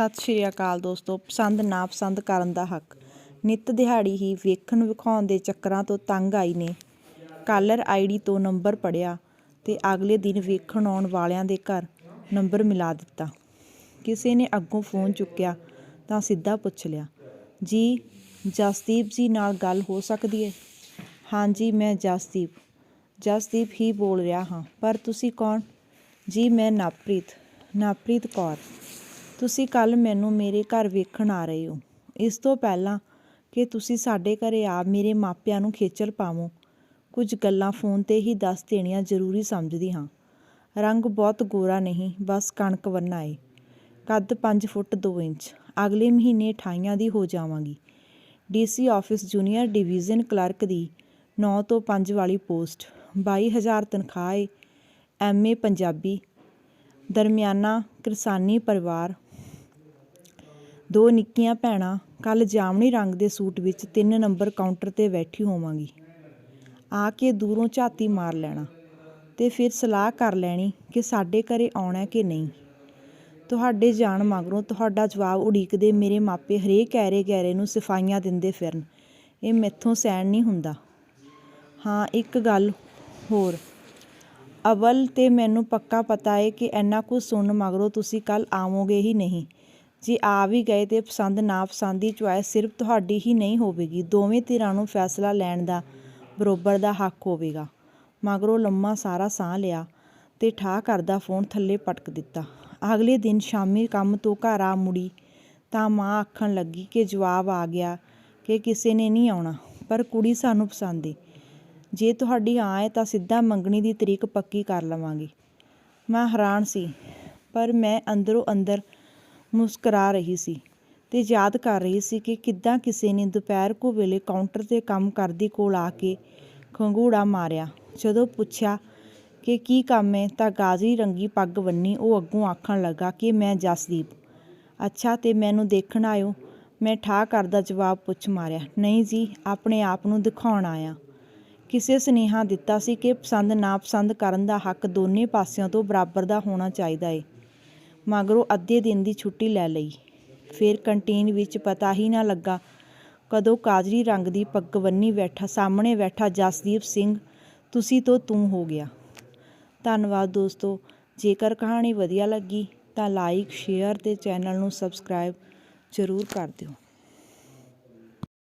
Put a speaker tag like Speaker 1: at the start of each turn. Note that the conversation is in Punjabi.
Speaker 1: ਸਤਿ ਸ਼੍ਰੀ ਅਕਾਲ ਦੋਸਤੋ, ਪਸੰਦ ਨਾ ਪਸੰਦ ਕਰਨ ਦਾ ਹੱਕ। ਨਿੱਤ ਦਿਹਾੜੀ ਹੀ ਵੇਖਣ ਵਿਖਾਉਣ ਦੇ ਚੱਕਰਾਂ ਤੋਂ ਤੰਗ ਆਈ ਨੇ। ਕਾਲਰ ਆਈਡੀ ਤੋਂ ਨੰਬਰ ਪੜਿਆ ਤੇ ਅਗਲੇ ਦਿਨ ਵੇਖਣ ਆਉਣ ਵਾਲਿਆਂ ਦੇ ਘਰ ਨੰਬਰ ਮਿਲਾ ਦਿੱਤਾ। ਕਿਸੇ ਨੇ ਅੱਗੋਂ ਫੋਨ ਚੁੱਕਿਆ ਤਾਂ ਸਿੱਧਾ ਪੁੱਛ ਲਿਆ, ਜੀ, ਜਸਦੀਪ ਜੀ ਨਾਲ ਗੱਲ ਹੋ ਸਕਦੀ ਹੈ ਹਾਂਜੀ ਮੈਂ ਜਸਦੀਪ। ਜਸਦੀਪ ਹੀ ਬੋਲ ਰਿਹਾ ਹਾਂ, ਪਰ ਤੁਸੀਂ ਕੌਣ? ਜੀ, ਮੈਂ ਨਵਪ੍ਰੀਤ ਨਵਪ੍ਰੀਤ ਕੌਰ। ਤੁਸੀਂ ਕੱਲ ਮੈਨੂੰ ਮੇਰੇ ਘਰ ਵੇਖਣ ਆ ਰਹੇ ਹੋ। ਇਸ ਤੋਂ ਪਹਿਲਾਂ ਕਿ ਤੁਸੀਂ ਸਾਡੇ ਘਰੇ ਆ ਮੇਰੇ ਮਾਪਿਆਂ ਨੂੰ ਖੇਚਲ ਪਾਵੋ। ਕੁਝ ਗੱਲਾਂ ਫੋਨ ਤੇ ਹੀ ਦੱਸ ਦੇਣੀਆਂ ਜ਼ਰੂਰੀ ਸਮਝਦੀ ਹਾਂ। ਰੰਗ ਬਹੁਤ ਗੋਰਾ ਨਹੀਂ, ਬਸ ਕਣਕ ਵਰਨਾ ਏ। ਕੱਦ 5 ਫੁੱਟ 2 ਇੰਚ। ਅਗਲੇ ਮਹੀਨੇ 28 ਦੀ ਹੋ ਜਾਵਾਂਗੀ। DC office junior division clerk ਦੀ 9 ਤੋਂ 5 ਵਾਲੀ ਪੋਸਟ। 22000 ਤਨਖਾਹ ਏ। ਐਮਏ ਪੰਜਾਬੀ। ਦਰਮਿਆਨਾ ਕਿਰਸਾਨੀ ਪਰਿਵਾਰ। ਦੋ ਨਿੱਕੀਆਂ ਭੈਣਾਂ ਕੱਲ੍ਹ ਜਾਮਣੀ ਰੰਗ ਦੇ ਸੂਟ ਵਿੱਚ ਤਿੰਨ ਨੰਬਰ ਕਾਊਂਟਰ ਤੇ ਬੈਠੀ ਹੋਵਾਂਗੀ। ਆ ਕੇ ਦੂਰੋਂ ਝਾਤੀ ਮਾਰ ਲੈਣਾ ਤੇ ਫਿਰ ਸਲਾਹ ਕਰ ਲੈਣੀ ਕਿ ਸਾਡੇ ਘਰੇ ਆਉਣਾ ਕਿ ਨਹੀਂ। ਤੁਹਾਡੇ ਜਾਣ ਮਗਰੋਂ ਤੁਹਾਡਾ ਜਵਾਬ ਉਡੀਕਦੇ ਮੇਰੇ ਮਾਪੇ ਹਰੇਕ ਐਰੇ ਗੈਰੇ ਨੂੰ ਸਿਫਾਈਆਂ ਦਿੰਦੇ ਫਿਰਨ। ਇਹ ਮੈਥੋਂ ਸਹਿਣ ਨਹੀਂ ਹੁੰਦਾ। ਹਾਂ, ਇੱਕ ਗੱਲ ਹੋਰ। ਅਵਲ ਤੇ ਮੈਨੂੰ ਪੱਕਾ ਪਤਾ ਏ ਕਿ ਇੰਨਾ ਕੁਝ ਸੁਣਨ ਮਗਰੋਂ ਤੁਸੀਂ ਕੱਲ ਆਵੋਗੇ ਹੀ ਨਹੀਂ। ਜੇ ਆ ਵੀ ਗਏ ਤੇ ਪਸੰਦ ਨਾ ਪਸੰਦ ਦੀ ਚੁਆਇਸ ਸਿਰਫ ਤੁਹਾਡੀ ਹੀ ਨਹੀਂ ਹੋਵੇਗੀ। ਦੋਵੇਂ ਧਿਰਾਂ ਨੂੰ ਫੈਸਲਾ ਲੈਣ ਦਾ ਬਰੋਬਰ ਦਾ ਹੱਕ ਹੋਵੇਗਾ। ਮਗਰੋਂ ਲੰਮਾ ਸਾਰਾ ਸਾਹ ਲਿਆ ਤੇ ਠਾਹ ਕਰਦਾ ਫੋਨ ਥੱਲੇ ਪਟਕ ਦਿੱਤਾ। ਅਗਲੇ ਦਿਨ ਸ਼ਾਮੀ ਕੰਮ ਤੋਂ ਘਰ ਆ ਮੁੜੀ ਤਾਂ ਮਾਂ ਆਖਣ ਲੱਗੀ ਕਿ ਜਵਾਬ ਆ ਗਿਆ ਕਿ ਕਿਸੇ ਨੇ ਨਹੀਂ ਆਉਣਾ, ਪਰ ਕੁੜੀ ਸਾਨੂੰ ਪਸੰਦ ਏ। ਜੇ ਤੁਹਾਡੀ ਹਾਂ ਹੈ ਤਾਂ ਸਿੱਧਾ ਮੰਗਣੀ ਦੀ ਤਰੀਕ ਪੱਕੀ ਕਰ ਲਵਾਂਗੇ। ਮੈਂ ਹੈਰਾਨ ਸੀ, ਪਰ ਮੈਂ ਅੰਦਰੋਂ ਅੰਦਰ ਮੁਸਕਰਾ ਰਹੀ ਸੀ ਤੇ ਯਾਦ ਕਰ ਰਹੀ ਸੀ ਕਿ ਕਿੱਦਾਂ ਕਿਸੇ ਨੇ ਦੁਪਹਿਰ ਕੋ ਵੇਲੇ ਕਾਊਂਟਰ ਤੇ ਕੰਮ ਕਰਦੀ ਕੋਲ ਆ ਕੇ ਖੰਗੂੜਾ ਮਾਰਿਆ। ਜਦੋਂ ਪੁੱਛਿਆ ਕਿ ਕੀ ਕੰਮ ਹੈ ਤਾਂ ਗਾਜ਼ੀ ਰੰਗੀ ਪੱਗ ਬੰਨੀ ਉਹ ਅੱਗੋਂ ਆਖਣ ਲੱਗਾ ਕਿ ਮੈਂ ਜਸਦੀਪ। ਅੱਛਾ ਤੇ ਮੈਨੂੰ ਦੇਖਣ ਆਇਓ। ਮੈਂ ਠਾਹ ਕਰਦਾ ਜਵਾਬ ਪੁੱਛ ਮਾਰਿਆ, ਨਹੀਂ ਜੀ, ਆਪਣੇ ਆਪ ਨੂੰ ਦਿਖਾਉਣ ਆਇਆ। ਕਿਸੇ ਸੁਨੇਹਾ ਦਿੱਤਾ ਸੀ ਕਿ ਪਸੰਦ ਨਾ ਪਸੰਦ ਕਰਨ ਦਾ ਹੱਕ ਦੋਨੇ ਪਾਸਿਆਂ ਤੋਂ ਬਰਾਬਰ ਦਾ ਹੋਣਾ ਚਾਹੀਦਾ ਏ। ਮਗਰੋਂ ਅੱਧੇ ਦਿਨ ਦੀ ਛੁੱਟੀ ਲੈ ਲਈ। ਫਿਰ ਕੰਟੀਨ ਵਿੱਚ ਪਤਾ ਹੀ ਨਾ ਲੱਗਾ ਕਦੋਂ ਕਾਜਰੀ ਰੰਗ ਦੀ ਪੱਗ ਬੰਨੀ ਬੈਠਾ, ਸਾਹਮਣੇ ਬੈਠਾ, ਜਸਦੀਪ ਸਿੰਘ, ਤੁਸੀਂ ਤੋਂ ਤੂੰ ਹੋ ਗਿਆ। ਧੰਨਵਾਦ ਦੋਸਤੋ, ਜੇਕਰ ਕਹਾਣੀ ਵਧੀਆ ਲੱਗੀ ਤਾਂ ਲਾਈਕ ਸ਼ੇਅਰ ਤੇ ਚੈਨਲ ਨੂੰ ਸਬਸਕ੍ਰਾਈਬ ਜ਼ਰੂਰ ਕਰ ਦਿਓ।